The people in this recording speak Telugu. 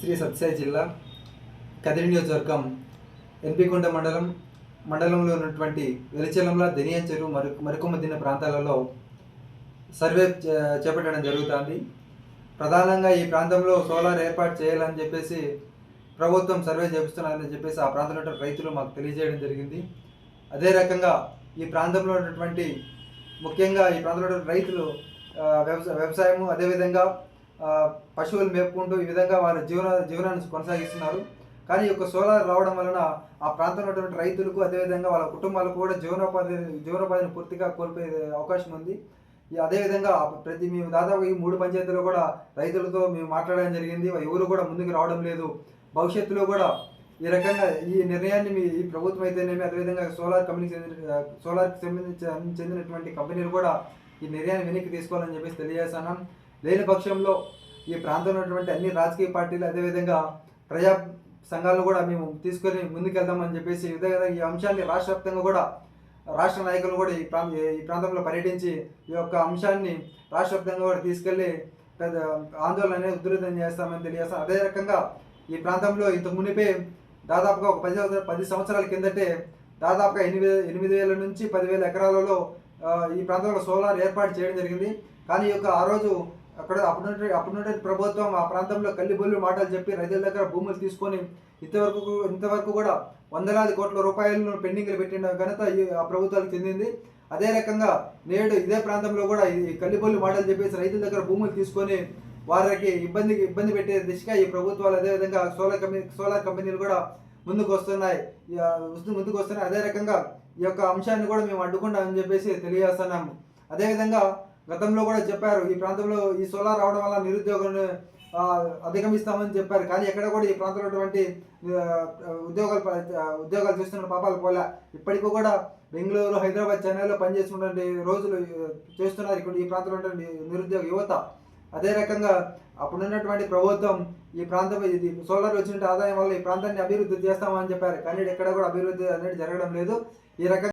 శ్రీ సత్సాయి జిల్లా కదిరి నియోజకవర్గం ఎన్పికొండ మండలం మండలంలో ఉన్నటువంటి వెలిచెలంల దెనియా చెరువు మరి మరికొమ్మదిన ప్రాంతాలలో సర్వే చే- చేపట్టడం జరుగుతుంది. ప్రధానంగా ఈ ప్రాంతంలో సోలార్ ఏర్పాటు చేయాలని చెప్పేసి ప్రభుత్వం సర్వే చేపిస్తున్నారని చెప్పేసి ఆ ప్రాంతంలో రైతులు మాకు తెలియజేయడం జరిగింది. అదే రకంగా ఈ ప్రాంతంలో ఉన్నటువంటి ముఖ్యంగా ఈ ప్రాంతంలో రైతులు వ్యవసాయ వ్యవసాయము అదేవిధంగా పశువులు మేపుకుంటూ ఈ విధంగా వారి జీవన జీవనాన్ని కొనసాగిస్తున్నారు. కానీ ఈ యొక్క సోలార్ రావడం వలన ఆ ప్రాంతంలో ఉన్నటువంటి రైతులకు అదేవిధంగా వాళ్ళ కుటుంబాలకు కూడా జీవనోపాధి జీవనోపాధిని పూర్తిగా కోల్పోయే అవకాశం ఉంది. అదేవిధంగా ప్రతి మేము దాదాపు ఈ మూడు పంచాయతీలో కూడా రైతులతో మేము మాట్లాడడం జరిగింది. ఎవరు కూడా ముందుకు రావడం లేదు. భవిష్యత్తులో కూడా ఈ రకంగా ఈ నిర్ణయాన్ని మీ ఈ ప్రభుత్వం అయితేనేమి అదేవిధంగా సోలార్ కంపెనీకి చెందిన సోలార్కి సంబంధించి చెందినటువంటి కంపెనీలు కూడా ఈ నిర్ణయాన్ని వెనక్కి తీసుకోవాలని చెప్పేసి తెలియజేస్తున్నాం. లేని పక్షంలో ఈ ప్రాంతంలో ఉన్నటువంటి అన్ని రాజకీయ పార్టీలు అదేవిధంగా ప్రజా సంఘాలను కూడా మేము తీసుకొని ముందుకెళ్దామని చెప్పేసి విధంగా ఈ అంశాన్ని రాష్ట్ర వ్యాప్తంగా కూడా రాష్ట్ర నాయకులు కూడా ఈ ప్రాంత ఈ ప్రాంతంలో పర్యటించి ఈ యొక్క అంశాన్ని రాష్ట్ర వ్యాప్తంగా కూడా తీసుకెళ్ళి పెద్ద ఆందోళన అనేది ఉధృతం చేస్తామని తెలియజేస్తాం. అదే రకంగా ఈ ప్రాంతంలో ఇంత మునిపే దాదాపుగా ఒక పది పది సంవత్సరాల కిందటే దాదాపుగా ఎనిమిది ఎనిమిది వేల నుంచి పదివేల ఎకరాలలో ఈ ప్రాంతంలో సోలార్ ఏర్పాటు చేయడం జరిగింది. కానీ ఈ యొక్క ఆ రోజు అక్కడ అప్పుడు అప్పుడు ప్రభుత్వం ఆ ప్రాంతంలో కల్లిబొల్లి మాటలు చెప్పి రైతుల దగ్గర భూములు తీసుకొని ఇంతవరకు ఇంతవరకు కూడా వందలాది కోట్ల రూపాయలను పెండింగ్లు పెట్టిన ఘనత ఆ ప్రభుత్వాలకు చెందింది. అదే రకంగా నేడు ఇదే ప్రాంతంలో కూడా ఈ కల్లిబొల్లి మాటలు చెప్పేసి రైతుల దగ్గర భూములు తీసుకొని వారికి ఇబ్బంది ఇబ్బంది పెట్టే దిశగా ఈ ప్రభుత్వాలు అదేవిధంగా సోలార్ కంపెనీ సోలార్ కంపెనీలు కూడా ముందుకు వస్తున్నాయి. ముందుకు వస్తున్నాయి. అదే రకంగా ఈ యొక్క అంశాన్ని కూడా మేము అడ్డుకుంటామని చెప్పేసి తెలియజేస్తున్నాము. అదేవిధంగా గతంలో కూడా చెప్పారు ఈ ప్రాంతంలో ఈ సోలార్ రావడం వల్ల నిరుద్యోగులను అధిగమిస్తామని చెప్పారు. కానీ ఎక్కడ కూడా ఈ ప్రాంతంలో ఉన్నటువంటి ఉద్యోగాలు ఉద్యోగాలు చేస్తున్న పాపాలు పోలే. ఇప్పటికీ కూడా బెంగళూరు హైదరాబాద్ చెన్నైలో పనిచేస్తున్నటువంటి రోజులు చేస్తున్నారు ఇక్కడ ఈ ప్రాంతంలో ఉన్నటువంటి నిరుద్యోగ యువత. అదే రకంగా అప్పుడున్నటువంటి ప్రభుత్వం ఈ ప్రాంతం ఇది సోలార్ వచ్చిన ఆదాయం వల్ల ఈ ప్రాంతాన్ని అభివృద్ధి చేస్తామని చెప్పారు. కానీ ఎక్కడ కూడా అభివృద్ధి అనేది జరగడం లేదు. ఈ రకంగా